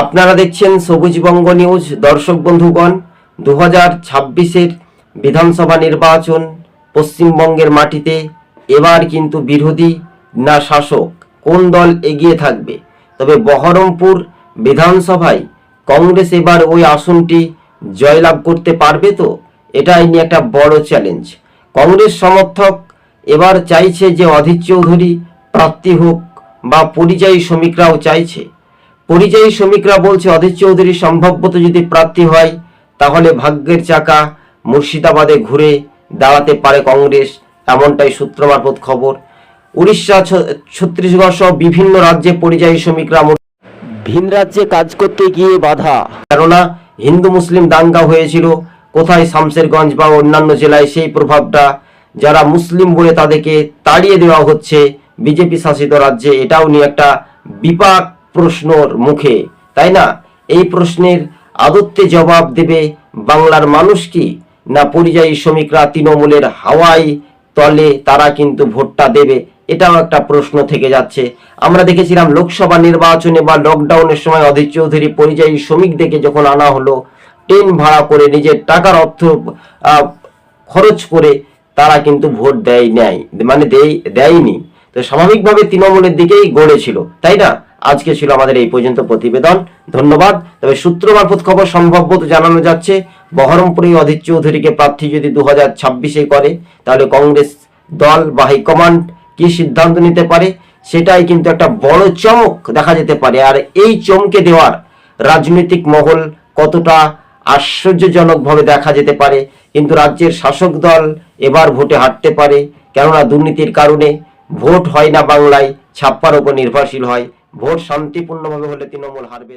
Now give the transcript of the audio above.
আপনারা দেখছেন সবুজবঙ্গ নিউজ। দর্শক বন্ধুগণ দু হাজার ছাব্বিশের বিধানসভা নির্বাচন পশ্চিমবঙ্গের মাটিতে এবার কিন্তু বিরোধী না শাসক? কোন দল এগিয়ে থাকবে? তবে বহরমপুর বিধানসভায় কংগ্রেস এবার ওই আসনটি জয়লাভ করতে পারবে তো? এটাই নিয়ে একটা বড় চ্যালেঞ্জ। কংগ্রেস সমর্থক এবার চাইছে যে অধীর চৌধুরী প্রার্থী হোক বা পরিযায়ী শ্রমিকরাও চাইছে। পরিযায়ী শ্রমিকরা বলছে, অধীর চৌধুরী সম্ভবত যদি প্রার্থী হয়, তাহলে ভাগ্যের চাকা মুর্শিদাবাদে ঘুরে দাঁড়াতে পারে কংগ্রেস, এমনটাই সূত্র মারফত খবর। উড়িষ্যা ছত্তিশগড় সহ বিভিন্ন রাজ্যে পরিযায়ী শ্রমিকরা ভিন রাজ্যে কাজ করতে গিয়ে বাধা। কেননা, হিন্দু, মুসলিম দাঙ্গা হয়েছিল, কোথায় শামসেরগঞ্জ বা অন্যান্য জেলায় সেই প্রভাবটা যারা মুসলিম বলে তাদেরকে তাড়িয়ে দেওয়া হচ্ছে, বিজেপি শাসিত রাজ্যে, এটাও নিয়ে একটা বিপাক প্রশ্নর মুখে, তাই না? এই প্রশ্নের আদত্তে জবাব দেবে বাংলার মানুষ কি? না পরিযায়ী শ্রমিকরা তৃণমূলের হাওয়াই তলে তারা কিন্তু ভোটটা দেবে? এটাও একটা প্রশ্ন থেকে যাচ্ছে। আমরা দেখেছিলাম লোকসভা নির্বাচনে বা লকডাউনের সময় অধীর চৌধুরী পরিযায়ী শ্রমিকদেরকে যখন আনা হলো, ট্রেন ভাড়া করে নিজের টাকার অর্থ খরচ করে তারা কিন্তু ভোট দেয় নেয় মানে দেয়, দেয়নি। তো স্বাভাবিকভাবে তৃণমূলের দিকেই গড়েছিল, তাই না? আজকে ছিল আমাদের এই পর্যন্ত প্রতিবেদন। ধন্যবাদ। তবে সূত্র মারফত খবর সম্ভবত জানানো যাচ্ছে, বহরমপুরে অধীর চৌধুরীকে প্রার্থী যদি দু হাজার ছাব্বিশে করে, তাহলে কংগ্রেস দল বা হাইকমান্ড কি সিদ্ধান্ত নিতে পারে? সেটাই কিন্তু একটা বড় চমক দেখা যেতে পারে। আর এই চমকে দেওয়ার রাজনৈতিক মহল কতটা আশ্চর্যজনকভাবে দেখা যেতে পারে, কিন্তু রাজ্যের শাসক দল এবার ভোটে হারতে পারে। কেননা দুর্নীতির কারণে ভোট হয় না বাংলায়, ছাপ্পার ওপর নির্ভরশীল হয়। ভোট শান্তিপূর্ণভাবে হলে তৃণমূল হারবে